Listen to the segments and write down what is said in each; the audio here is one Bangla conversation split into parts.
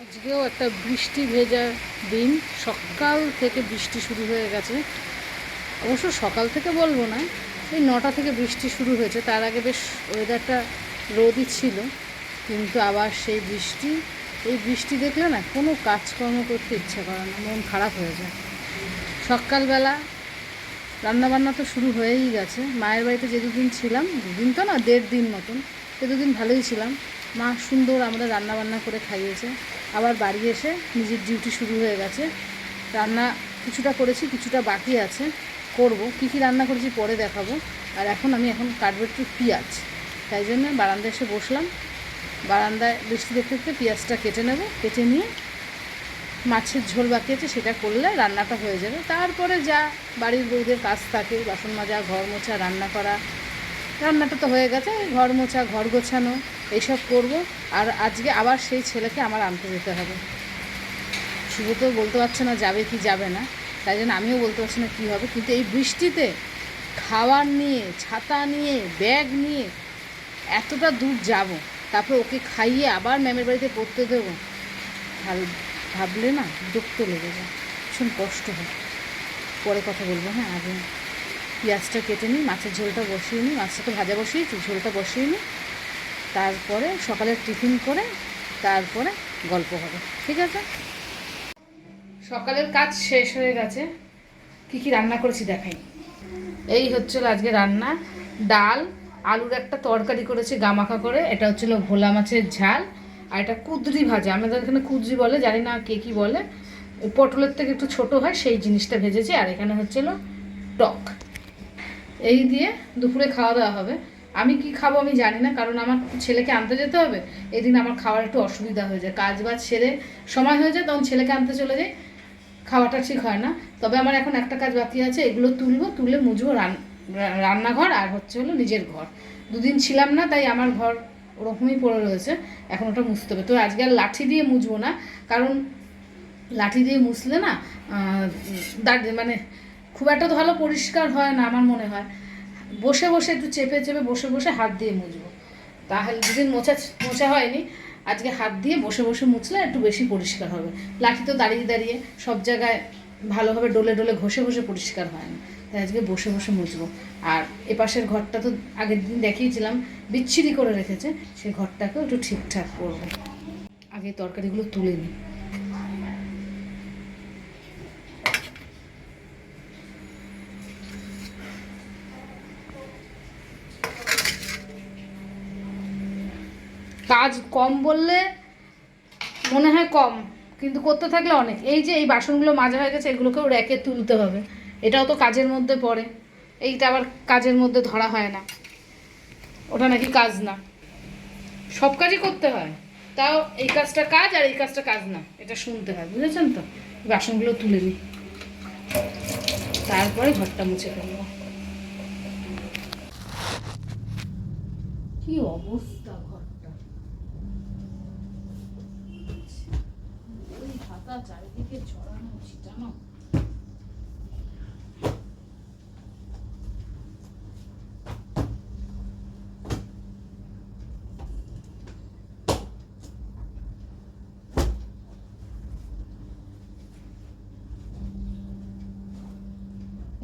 আজকেও একটা বৃষ্টি ভেজা দিন। সকাল থেকে বৃষ্টি শুরু হয়ে গেছে। অবশ্য সকাল থেকে বলব না, এই নটা থেকে বৃষ্টি শুরু হয়েছে। তার আগে বেশ ওয়েদারটা রোদই ছিল, কিন্তু আবার সেই বৃষ্টি, এই বৃষ্টি দেখলে না কোনো কাজকর্ম করতে ইচ্ছে করে না, মন খারাপ হয়ে যায়। সকালবেলা রান্নাবান্না তো শুরু হয়েই গেছে। মায়ের বাড়িতে যে দুদিন ছিলাম, দুদিন তো না, দেড় দিন মতন সে দুদিন ভালোই ছিলাম। মা সুন্দর আমাদের রান্নাবান্না করে খাইয়েছে। আবার বাড়ি এসে নিজের ডিউটি শুরু হয়ে গেছে। রান্না কিছুটা করেছি, কিছুটা বাকি আছে। করব। কী কী রান্না করেছি পরে দেখাবো। আর এখন আমি এখন কাটবো একটু পেঁয়াজ। তাই জন্য বারান্দায় এসে বসলাম। বারান্দায় বৃষ্টি দেখতে দেখতে পেঁয়াজটা কেটে নেব। কেটে নিয়ে মাছের ঝোল বাকি আছে, সেটা করলে রান্নাটা হয়ে যাবে। তারপরে যা বাড়ির বউদের কাজ থাকে, বাসন মাজা, ঘর মোছা, রান্না করা রান্নাটা তো হয়ে গেছে ঘর মোছা, ঘর গোছানো, এইসব করব। আর আজকে আবার সেই ছেলেকে আমার আনতে যেতে হবে। শুভ তো বলতে পারছে না যাবে কি যাবে না, তাই জন্য আমিও বলতে পারছি না কী হবে। কিন্তু এই বৃষ্টিতে খাওয়ার নিয়ে, ছাতা নিয়ে, ব্যাগ নিয়ে এতটা দূর যাব, তারপর ওকে খাইয়ে আবার ম্যামের বাড়িতে পড়তে দেবো। ভাবলে না বিরক্ত লেগে যায়। ভীষণ কষ্ট হয়। পরে কথা বলব হ্যাঁ আগে। পেঁয়াজটা কেটে নিই, মাছের ঝোলটা বসিয়ে নিই, মাছটা তো ভাজা বসিয়েছি, ঝোলটা বসিয়ে নিই। তারপরে সকালের টিফিন করে তারপরে গল্প হবে, ঠিক আছে? সকালের কাজ শেষ হয়ে গেছে। কি কি রান্না করেছি দেখাই। এই হচ্ছিল আজকে রান্না, ডাল, আলুর একটা তরকারি করেছি গামাখা করে, এটা হচ্ছিল ভোলা মাছের ঝাল, আর এটা কুদরি ভাজা। আমাদের এখানে কুদরি বলে, জানি না কে কি বলে। পটলের থেকে একটু ছোট হয়, সেই জিনিসটা ভেজেছি, আর এখানে হচ্ছিল টক। এই দিয়ে দুপুরে খাওয়া দাওয়া হবে। আমি কি খাব আমি জানি না, কারণ আমার ছেলেকে আনতে যেতে হবে। এদিন আমার খাওয়ার একটু অসুবিধা হয়ে যায়। কাজ বাজ সেরে সময় হয়ে যায়, তখন ছেলেকে আনতে চলে যাই। খাওয়াটা ঠিক হয় না। তবে আমার এখন একটা কাজ বাকি আছে, এগুলো তুলবো, তুলে রান- রান্নাঘর আর হচ্ছে হলো নিজের ঘর। দুদিন ছিলাম না, তাই আমার ঘর ওরকমই পড়ে রয়েছে। এখন ওটা মুছতে হবে। তো আজকে আর লাঠি দিয়ে মুছবো না, কারণ লাঠি দিয়ে মুছলে না মানে খুব একটা ভালো পরিষ্কার হয় না আমার মনে হয়। বসে বসে একটু চেপে চেপে বসে বসে হাত দিয়ে মুছবো। তাহলে দুদিন মোছা মোছা হয়নি। আজকে হাত দিয়ে বসে বসে মুছলে একটু বেশি পরিষ্কার হবে। লাঠি তো দাঁড়িয়ে দাঁড়িয়ে সব জায়গায় ভালোভাবে ডলে ডলে ঘষে ঘষে পরিষ্কার হয় না। তাই আজকে বসে বসে মুছবো। আর এপাশের ঘরটা তো আগের দিন দেখিয়েছিলাম, বিচ্ছিরি করে রেখেছে। সেই ঘরটাকেও একটু ঠিকঠাক করব। আগে তরকারিগুলো তুলে নিই কাজ কম বললে মনে হয় কম, কিন্তু করতে থাকলে অনেক। এই যে এই বাসনগুলো মাজা হয়ে গেছে, এগুলোকেও র্যাকে তুলতে হবে। এটাও তো কাজের মধ্যে পড়ে। এইটা আবার কাজের মধ্যে ধরা হয় না। ওটা নাকি কাজ না। সব কাজই করতে হয়। তাও এই কাজটা কাজ আর এই কাজটা কাজ না। এটা শুনতে হয়, বুঝেছেন তো? বাসনগুলো তুলে নিই। তারপরে ঘরটা মুছে ফেলব। কি অবস্থা ঘরটা ওই চারিদিকে ছড়ানো ছিটানো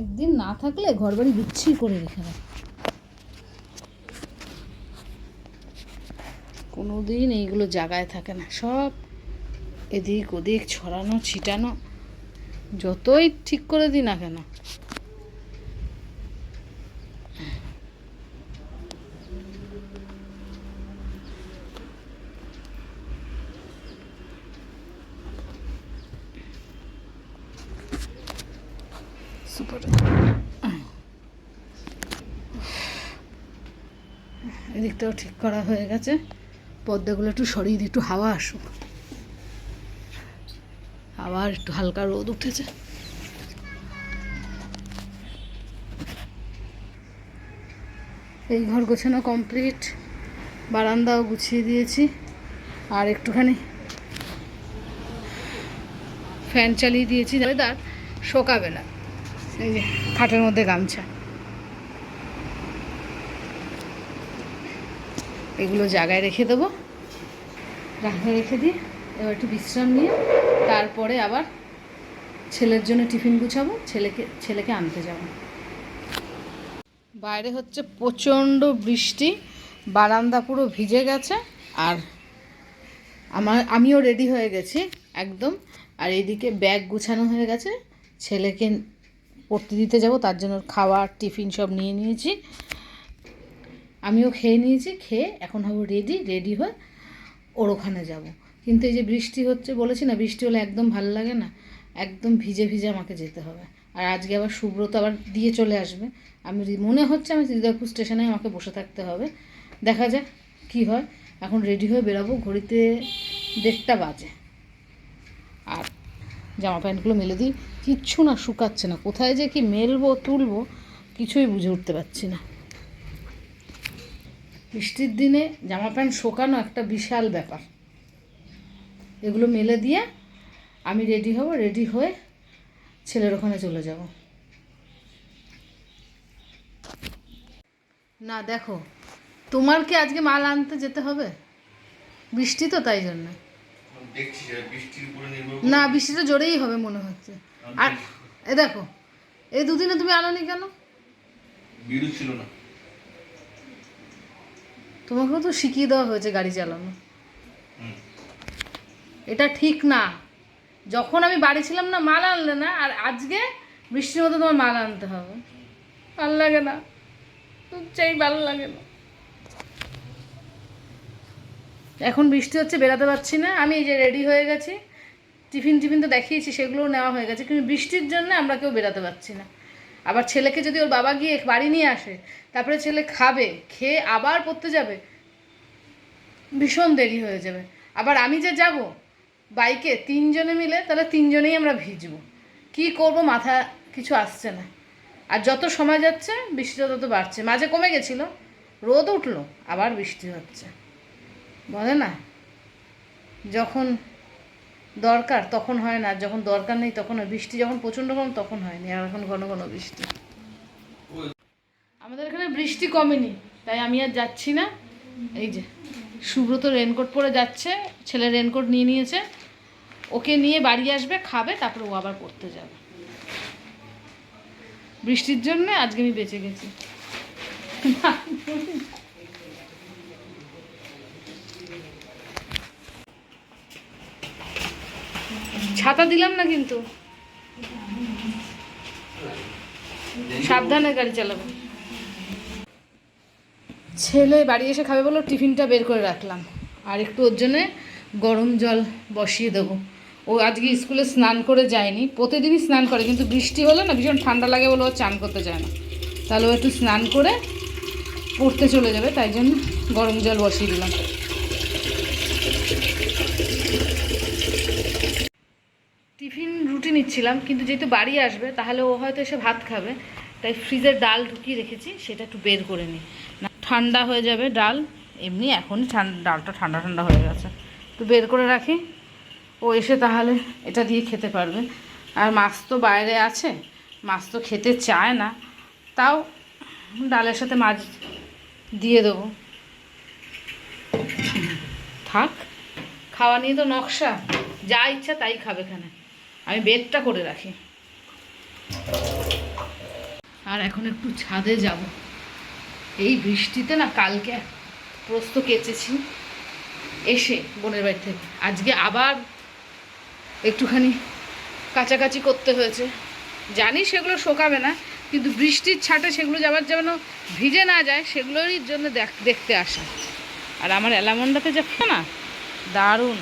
একদিন না থাকলে ঘর বাড়ি বিচ্ছিরি করে রেখে দেয়। কোনো দিন এইগুলো জায়গায় থাকে না, সব এদিক ওদিক ছড়ানো ছিটানো যতই ঠিক করে দিই না কেন। সুপার এদিকটাও ঠিক করা হয়ে গেছে। পর্দাগুলো একটু সরিয়ে দিই একটু হাওয়া আসুক। আবার একটু হালকা রোদ উঠেছে। এই ঘর গোছানো কমপ্লিট। বারান্দাও গুছিয়ে দিয়েছি। আর একটুখানি ফ্যান চালিয়ে দিয়েছি। দার শোকাবে না। এই যে খাটের মধ্যে গামছা। এগুলো জায়গায় রেখে দেবো। রাখে রেখে দিয়ে এবার একটু বিশ্রাম নিয়ে তারপরে আবার ছেলের জন্য টিফিন গুছাবো, ছেলেকে ছেলেকে আনতে যাব। বাইরে হচ্ছে প্রচণ্ড বৃষ্টি, বারান্দা পুরো ভিজে গেছে, আর আমার, আমিও রেডি হয়ে গেছি একদম। আর এইদিকে ব্যাগ গুছানো হয়ে গেছে, ছেলেকে পড়তে দিতে যাব, তার জন্য খাওয়ার, টিফিন সব নিয়ে নিয়েছি। আমিও খেয়ে নিয়েছি, খেয়ে এখন হব রেডি রেডি হয়ে ওর ওখানে যাব। কিন্তু এই যে বৃষ্টি হচ্ছে বলেছি না, বৃষ্টি হলে একদম ভালো লাগে না, একদম ভিজে ভিজে আমাকে যেতে হবে। আর আজকে আবার সুব্রত আবার দিয়ে চলে আসবে। আমি মনে হচ্ছে আমি হৃদয়পুর স্টেশনে আমাকে বসে থাকতে হবে। দেখা যাক কি হয়। এখন রেডি হয়ে বেরাবো, ঘড়িতে দেড়টা বাজে। আর জামা প্যান্টগুলো মেলে দিই। কিচ্ছু না শুকাচ্ছে না। কোথায় যে কি মেলবো, তুলবো, কিছুই বুঝে উঠতে পারছি না। বৃষ্টির দিনে জামা প্যান্ট শোকানো একটা বিশাল ব্যাপার। এগুলো মেলে দিয়ে আমি রেডি হব রেডি হয়ে ছেলের ওখানে চলে যাব। না দেখো তোমার কি আজকে মাল আনতে যেতে হবে? বৃষ্টি তো তাই জন্য। না বৃষ্টিটা জোরেই হবে মনে হচ্ছে। আর এ দেখো এই দুদিনে তুমি আনোনি কেন? ছিল না। তোমাকেও তো শিখিয়ে দেওয়া হয়েছে গাড়ি চালানো। হুম। এটা ঠিক না। যখন আমি বাড়ি ছিলাম না, মাল আনলে না, আর আজকে বৃষ্টির মধ্যে তোমার মাল আনতে হবে। ভালো লাগে না। চাই ভালো লাগে না। এখন বৃষ্টি হচ্ছে, বেরাতে পারছি না। আমি এই যে রেডি হয়ে গেছি। টিফিন টিফিন তো দেখিয়েছি, সেগুলোও নেওয়া হয়ে গেছে। কিন্তু বৃষ্টির জন্য আমরা কেউ বেরাতে পারছি না। আবার ছেলেকে যদি ওর বাবা গিয়ে বাড়ি নিয়ে আসে, তারপরে ছেলে খাবে, খেয়ে আবার পড়তে যাবে, ভীষণ দেরি হয়ে যাবে। আবার আমি যে যাব বাইকে তিনজনে মিলে তাহলে তিনজনেই আমরা ভিজবো। কি করব মাথা কিছু আসছে না। আর যত সময় যাচ্ছে, বৃষ্টিটা তত বাড়ছে। মাঝে কমে গেছিল, রোদ উঠল, আবার বৃষ্টি হচ্ছে। বলে না? যখন দরকার তখন হয় না, যখন দরকার নেই তখন হয়। বৃষ্টি যখন প্রচণ্ড কম তখন হয়নি। আর এখন ঘন ঘন বৃষ্টি। আমাদের এখানে বৃষ্টি কমেনি, তাই আমি আর যাচ্ছি না। এই যে, সুব্রত রেনকোট পরে যাচ্ছে, ছেলে রেনকোট নিয়ে নিয়েছে। ওকে নিয়ে বাড়ি আসবে, খাবে, তারপরে ও আবার পড়তে যাবে। বৃষ্টির জন্য আজকে আমি বেঁচে গেছি। ছাতা দিলাম না কিন্তু? সাবধানে গাড়ি চালাবো। ছেলে বাড়ি এসে খাবে বলে টিফিনটা বের করে রাখলাম। আর একটু ওর জন্যে গরম জল বসিয়ে দেবো। ও আজকে স্কুলে স্নান করে যায়নি, প্রতিদিনই স্নান করে, কিন্তু বৃষ্টি হলে না ভীষণ ঠান্ডা লাগে বলে ও চান করতে চায় না। তাহলে ও একটু স্নান করে পড়তে চলে যাবে, তাই জন্য গরম জল বসিয়ে দিলাম। টিফিন রুটি নিচ্ছিলাম, কিন্তু যেহেতু বাড়ি আসবে, তাহলে ও হয়তো এসে ভাত খাবে। তাই ফ্রিজের ডাল ঢুকিয়ে রেখেছি, সেটা একটু বের করে নিই। না, ঠান্ডা হয়ে যাবে ডাল, এমনি এখনই ডালটা ঠান্ডা ঠান্ডা হয়ে গেছে। তো বের করে রাখি। ও এসে তাহলে এটা দিয়ে খেতে পারবে। আর মাছ তো বাইরে আছে, মাছ তো খেতে চায় না। তাও ডালের সাথে মাছ দিয়ে দেবো। থাক, খাওয়া নিয়ে তো নকশা। যা ইচ্ছা তাই খাবে এখানে। আমি বেডটা করে রাখি। আর এখন একটু ছাদে যাব। এই বৃষ্টিতে না কালকে প্রস্ত কেচেছি। এসে বোনের বাড়ি থেকে। আজকে আবার একটুখানি কাছাকাছি করতে হয়েছে। জানি সেগুলো শোকাবে না, কিন্তু বৃষ্টির ছাটে সেগুলো যাবার যেন ভিজে না যায়, সেগুলোরই জন্য দেখ দেখতে আসা। আর আমার অ্যালামন্ডাতে যাচ্ছে না, দারুণ।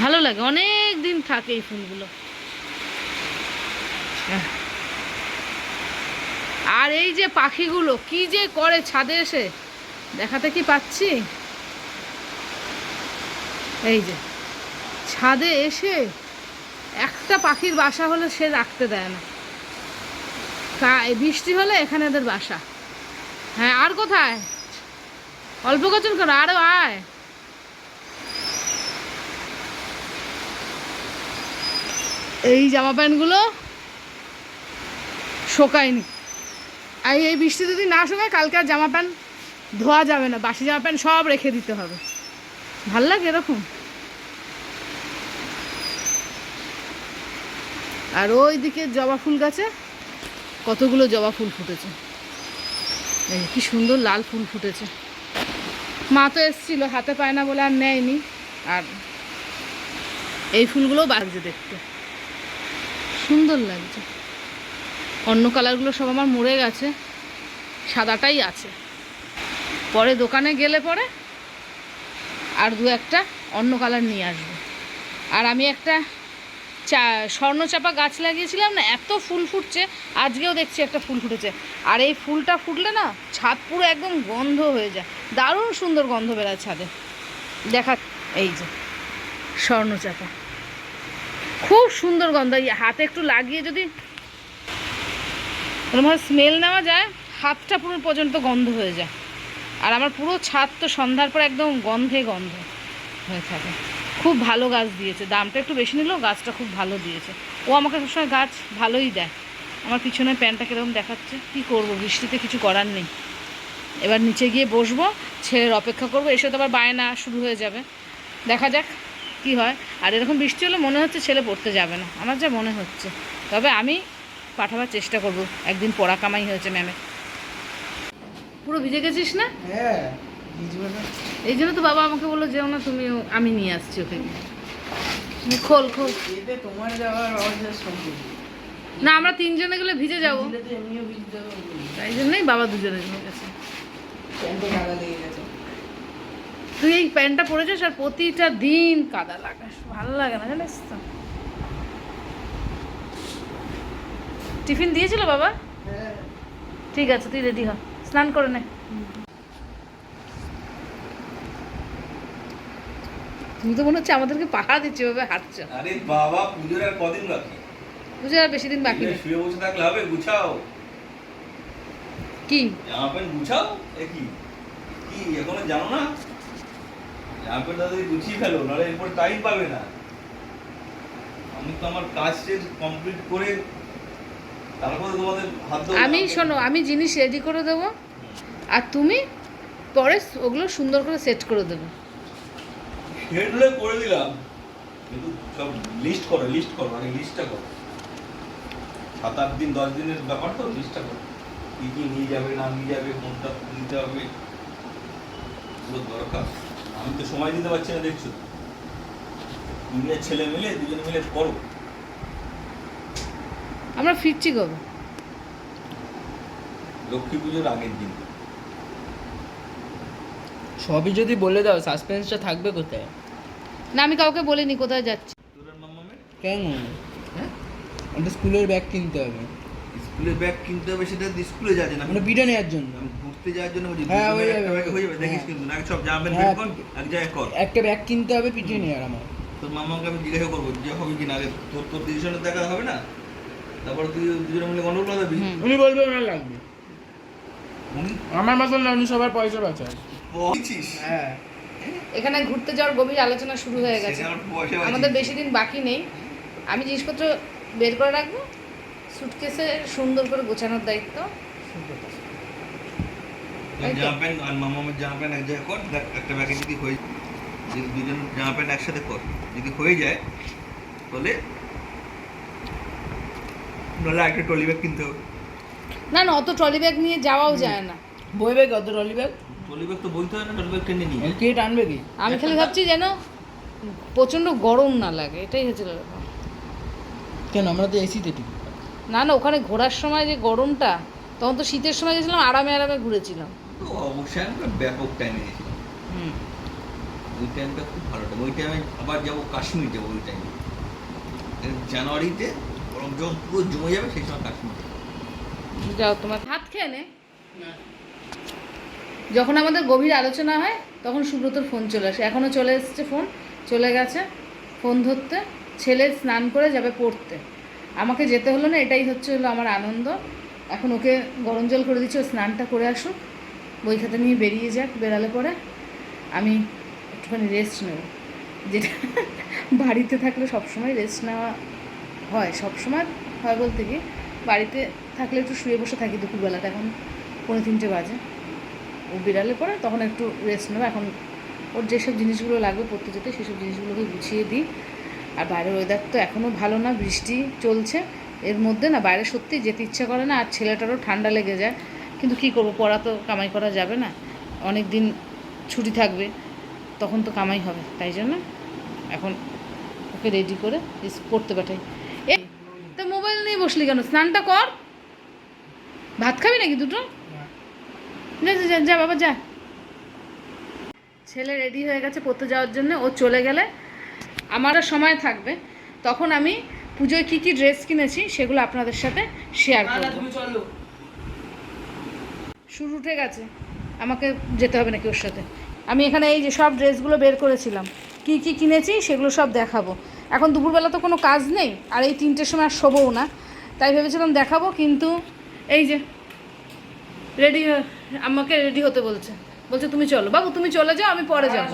ভালো লাগে অনেক দিন থাকে এই ফুলগুলো। আর এই যে পাখিগুলো, কি যে করে ছাদে এসে, দেখাতে কি পাচ্ছি? এই যে। ছাদে এসে একটা পাখির বাসা হলে সে রাখতে দেয় না। কা- বৃষ্টি হলে এখানে এদের বাসা। হ্যাঁ আর কোথায়? অল্প কচন করো আরও আয়। এই জামা প্যান্টগুলো শোকায়নি। আর এই বৃষ্টি যদি না শোকায়, কালকে আর জামা প্যান্ট ধোয়া যাবে না। বাসি জামা প্যান্ট সব রেখে দিতে হবে। ভালো লাগে এরকম? আর ওই দিকে জবা ফুল গাছে কতগুলো জবা ফুল ফুটেছে। কি সুন্দর লাল ফুল ফুটেছে। মা তো এসছিল, হাতে পায় না বলে আর নেয়নি। আর এই ফুলগুলো বাজছে দেখতে। সুন্দর লাগছে। অন্য কালারগুলো সব আমার মরে গেছে। সাদাটাই আছে। পরে দোকানে গেলে পরে আর দু একটা অন্য কালার নিয়ে আসব। আর আমি একটা চা, স্বর্ণচাপা গাছ লাগিয়েছিলাম না, এত ফুল ফুটছে, আজকেও দেখছি একটা ফুল ফুটেছে। আর এই ফুলটা ফুটলে না, ছাদ পুরো একদম গন্ধ হয়ে যায়। দারুণ সুন্দর গন্ধ বেড়ায় ছাদে। দেখা, এই যে, স্বর্ণচাপা। খুব সুন্দর গন্ধ হাতে একটু লাগিয়ে যদি এরকম স্মেল নেওয়া যায়, হাতটা পুরো পর্যন্ত গন্ধ হয়ে যায়। আর আমার পুরো ছাদ তো সন্ধ্যার পর একদম গন্ধে গন্ধ হয়ে থাকে। খুব ভালো গাছ দিয়েছে। দামটা একটু বেশি নিলেও গাছটা খুব ভালো দিয়েছে। ও আমাকে সবসময় গাছ ভালোই দেয়। আমার পিছনে প্যান্টটা কীরকম দেখাচ্ছে? কি করব? বৃষ্টিতে কিছু করার নেই। এবার নিচে গিয়ে বসবো, ছেলের অপেক্ষা করব, এসে তো আবার বায়না শুরু হয়ে যাবে। দেখা যাক কি হয়। আর এরকম বৃষ্টি হলে মনে হচ্ছে ছেলে পড়তে যাবে না। আমার যা মনে হচ্ছে। তবে আমি পাঠাবার চেষ্টা করব। একদিন পড়া কামাই হয়েছে ম্যামের। পুরো ভিজে গেছিস না? হ্যাঁ। এই জন্য তো বাবা আমাকে বলল যেও না তুমি আমি নিয়ে আসছি ওকে। খোল খোল। তোমার যাওয়ার না আমরা তিনজনে গেলে ভিজে যাব। তাই জন্যই বাবা দুজনে গেছে। তুই এই প্যান্টটা পরেছিস আর প্রতিটা দিন কাদা লাগাস। ভালো লাগে না জানিস তো। টিফিন দিয়েছিল বাবা? হ্যাঁ। ঠিক আছে তুই রেডি হ। স্নান করে নে। তুমি তো মনে হচ্ছে আমাদেরকে পাহাড় দিচ্ছি ওভাবে হাঁটছো। আরে বাবা পুজোর আর কদিন বাকি? বুঝে আর বেশি দিন বাকি নেই। শুয়ে বসে থাকলে হবে গুছাও। কি? জামা প্যান্ট গুছাও? এ কি? কি এখনও জানো না? জামা প্যান্ট তাড়াতাড়ি গুছিয়ে ফেলো নাহলে এরপর টাইম পাবে না। আমি তো আমার কাজ শেষ কমপ্লিট করে তারপরে তোমাদের হাত আমি শোনো আমি জিনিস রেডি করে দেবো আর তুমি পরে ওগুলো সুন্দর করে সেট করে দেবে। হেডলে করে দিলাম। কিন্তু সব লিস্ট করো লিস্ট করো আগে লিস্টটা করো। সাত আট দিন দশ দিনের ব্যাপার তো লিস্টটা করো। কি কি নিয়ে যাবে না নিয়ে যাবে কোনটা নিতে হবে পুরো দরকার। আমি তো সময় দিতে পারছি না দেখছ। তুমি ছেলে মিলে দুজন মিলে করো। আমরা ফিরছি কবে? লক্ষ্মী পুজোর আগের দিন। সবই যদি বলে দাও সাসপেন্সটা থাকবে কোথায়? না আমি কাউকে বলিনি কোথায় যাচ্ছি। কেন? হ্যাঁ? একটা স্কুলের ব্যাগ কিনতে হবে। স্কুলের ব্যাগ কিনতে হবে সেটা স্কুলে যাচ্ছে না মানে পিঠে নেওয়ার জন্য। ঘুরতে যাওয়ার জন্য বলছি হ্যাঁ, হয়ে যাবে। হয়ে যাবে দেখিস হ্যাঁ। কিন্তু। না সব জামা প্যান্ট হ্যাঁ, বের কর এক জায়গায় কর। একটা ব্যাগ কিনতে হবে পিঠে নেওয়ার আমার। তোর মামাকে আমি জিজ্ঞাসা করব যে হবে কিনা আগে তোর তোর দিদির সঙ্গে দেখা হবে না? তারপরে তুই দুজনে মিলে গন্ডগোল বাঁধাবি উনি বলবে ওনার লাগবে। উনি? আমার মতন না উনি সবার পয়সা বাঁচায়। হ্যাঁ। এখানে ঘুরতে যাওয়ার গভীর আলোচনা শুরু হয়ে গেছে। আমাদের বেশি দিন বাকি নেই। আমি জিনিসপত্র বের করে রাখব। সুটকেসে সুন্দর করে গোছানোর দায়িত্ব। জামা প্যান্ট আর মামামের জামা প্যান্ট এক জায়গায় কর একটা ব্যাগে যদি হয়ে যদি দুজন জামা প্যান্ট একসাথে কর। যদি হয়ে যায় তাহলে নাহলে একটা ট্রলি ব্যাগ কিনতে হবে। না না অত ট্রলি ব্যাগ নিয়ে যাওয়াও যায় না। বই ব্যাগ কত ট্রলি ব্যাগ? ট্রলি তো বইতে হয় না ট্রলি টেনে নিয়ে কে টানবে কি? আমি খালি ভাবছি যেন প্রচণ্ড গরম না লাগে এটাই ব্যাপার। কেন? আমরা তো এসিতে না না ওখানে ঘোরার সময় যে গরমটা তখন তো শীতের সময় গেছিলাম আরামে আরামে ঘুরেছিলাম। তো অবশ্যই আমরা ব্যাপক টাইমে গেছিলাম। হুম। ওই টাইমটা খুব ভালো টাইম ওই টাইমে আবার যাব কাশ্মীর যাব ওই টাইমে জানুয়ারিতে গরম যখন পুরো জমে যাবে সেই সময় কাশ্মীর যাও তোমার হাত খেয়ে নে। যখন আমাদের গভীর আলোচনা হয়, তখন সুব্রতর ফোন চলে আসে। এখনও চলে এসেছে ফোন, চলে গেছে ফোন ধরতে। ছেলে স্নান করে যাবে পড়তে। আমাকে যেতে হলো না, এটাই হচ্ছে হলো আমার আনন্দ। এখন ওকে গরম জল করে দিচ্ছি, ও স্নানটা করে আসুক। বই খাতা নিয়ে বেরিয়ে যাক বেরালে পরে। আমি একটুখানি রেস্ট নেব। যেটা বাড়িতে থাকলে সবসময় রেস্ট নেওয়া হয়। সবসময় হয় বলতে কি, বাড়িতে থাকলে একটু শুয়ে বসে থাকি দুপুরবেলাটা। এখন পৌনে তিনটে বাজে। ও বেরালে পরে তখন একটু রেস্ট নেবে। এখন ওর যেসব জিনিসগুলো লাগবে পড়তে যেতে, সেসব জিনিসগুলোকে গুছিয়ে দিই। আর বাইরের ওয়েদার তো এখনও ভালো না, বৃষ্টি চলছে। এর মধ্যে না বাইরে সত্যি যেতে ইচ্ছা করে না, আর ছেলেটারও ঠান্ডা লেগে যায়। কিন্তু কি করব, পড়া তো কামাই করা যাবে না। অনেক দিন ছুটি থাকবে, তখন তো কামাই হবে, তাই জন্য এখন ওকে রেডি করে পড়তে পাঠাই। এ, তো মোবাইল নিয়ে বসলি কেন? স্নানটা কর। ভাত খাবি নাকি দুটো? যা যা, বাবা যা। ছেলে রেডি হয়ে গেছে পড়তে যাওয়ার জন্য ও চলে গেলে আমারও সময় থাকবে। তখন আমি পুজোয় কী কী ড্রেস কিনেছি সেগুলো আপনাদের সাথে শেয়ার করব। শুরু উঠে গেছে। আমাকে যেতে হবে নাকি ওর সাথে? আমি এখানে এই যে সব ড্রেসগুলো বের করেছিলাম। কি কি কিনেছি সেগুলো সব দেখাবো। এখন দুপুরবেলা তো কোনো কাজ নেই আর এই তিনটের সময় আর শোবও না। তাই ভেবেছিলাম দেখাবো কিন্তু এই যে রেডি আমাকে রেডি হতে বলছে। বলছে তুমি চলো। বাবু তুমি চলে যাও আমি পরে যাব।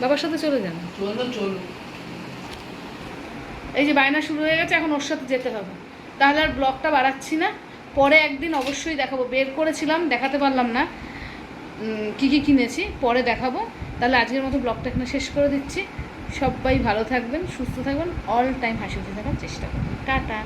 বাবার সাথে চলে যান। এই যে বায়না শুরু হয়ে গেছে এখন ওর সাথে যেতে হবে। তাহলে আর ব্লগটা বাড়াচ্ছি না। পরে একদিন অবশ্যই দেখাবো। বের করেছিলাম দেখাতে পারলাম না। কি কি কিনেছি পরে দেখাবো। তাহলে আজকের মতো ব্লগটা এখানে শেষ করে দিচ্ছি। সবাই ভালো থাকবেন সুস্থ থাকবেন অল টাইম হাসি খুশি থাকার চেষ্টা করবেন। টাটা।